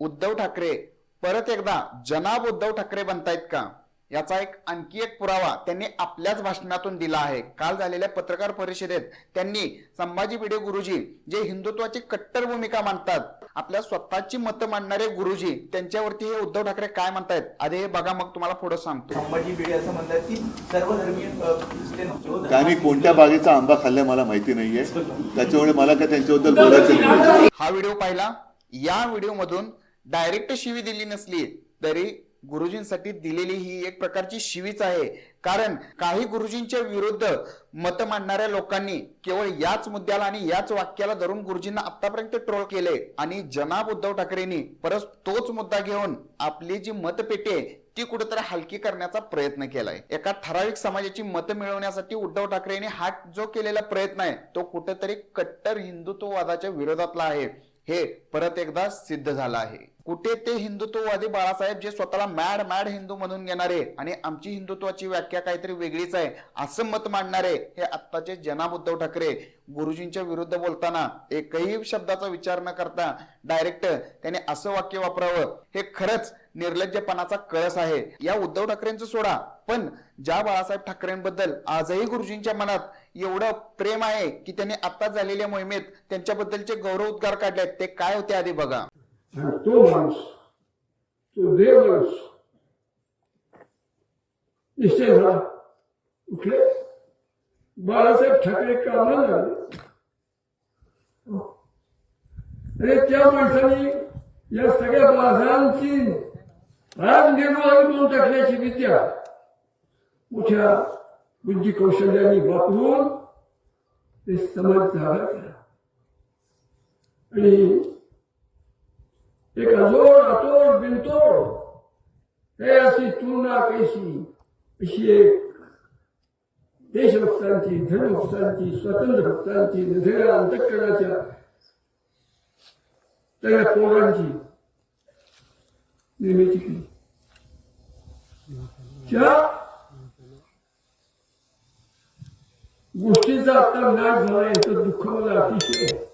उद्धव ठाकरे परत एकदा जनाब उद्धव ठाकरे बनतायत का? याचा एक आणखी एक पुरावा त्यांनी आपल्याच भाषणातून दिला आहे. काल झालेल्या पत्रकार परिषदेत त्यांनी संभाजी भिडे गुरुजी जे हिंदुत्वाची कट्टर भूमिका मांडतात आपल्या स्वतःची मतं मांडणारे गुरुजी त्यांच्यावरती हे उद्धव ठाकरे काय म्हणतायत? आधी हे बघा मग तुम्हाला पुढे सांगतो. संभाजी भिडे असं म्हणतात की सर्वधर्मीय नव्हते. त्यांनी कोणत्या बागेचा आंबा खाल्लाय मला माहिती नाहीये. त्याच्यामुळे मला काय त्यांच्याबद्दल बोलायचं हा व्हिडिओ पाहिला. या व्हिडिओ मधून डायरेक्ट शिवी दिली नसली तरी गुरुजींसाठी दिलेली ही एक प्रकारची शिवीच आहे. कारण काही गुरुजींच्या विरुद्ध मत मांडणाऱ्या लोकांनी केवळ याच मुद्द्याला आणि याच वाक्याला धरून गुरुजींना आतापर्यंत ट्रोल केले आणि जनाब उद्धव ठाकरेंनी परत तोच मुद्दा घेऊन आपली जी मतपेटी आहे ती कुठेतरी हलकी करण्याचा प्रयत्न केलाय. एका ठराविक समाजाची मतं मिळवण्यासाठी उद्धव ठाकरेंनी हा जो केलेला प्रयत्न आहे तो कुठेतरी कट्टर हिंदुत्ववादाच्या विरोधातला आहे. हे परत एकदा सिद्ध झालं आहे. कुठे ते हिंदुत्ववादी बाळासाहेब जे स्वतःला मॅड मॅड हिंदू म्हणून घेणारे आणि आमची हिंदुत्वाची व्याख्या काहीतरी वेगळीच आहे असं मत मांडणारे हे आत्ताचे जनाब उद्धव ठाकरे गुरुजींच्या विरुद्ध बोलताना एकही शब्दाचा विचार न करता डायरेक्ट त्याने असं वाक्य वापरावं. हे खरंच निर्लज्जपणाचा कळस आहे. या उद्धव ठाकरेंचं सोडा. पण ज्या बाळासाहेब ठाकरेंबद्दल आजही गुरुजींच्या मनात एवढं प्रेम आहे की त्यांनी आता झालेल्या मोहिमेत त्यांच्याबद्दलचे गौरव उद्गार काढलेत ते काय होते आधी बघा. तो माणूस तो देव माणूस निश्चय झाला कुठले बाळासाहेब ठाकरे कामाला लागले अरे त्या माणसाने या सगळ्या बाजारांची राग निर्माण करून टाकण्याची विद्या. मोठ्या बुद्धी कौशल्याने वापरून ते समाज जागा केला आणि एक अजोड अतोड बिनतोड हे अशी तुलना कैसी अशी एक देशभक्तांची धर्मभक्तांची स्वतंत्र भक्तांची निधेरा अंतकरणाच्या सगळ्या पोरांची निर्मिती केली त्या गोष्टीचा आता नाश झाला याचं दुःख मला अतिशय आहे.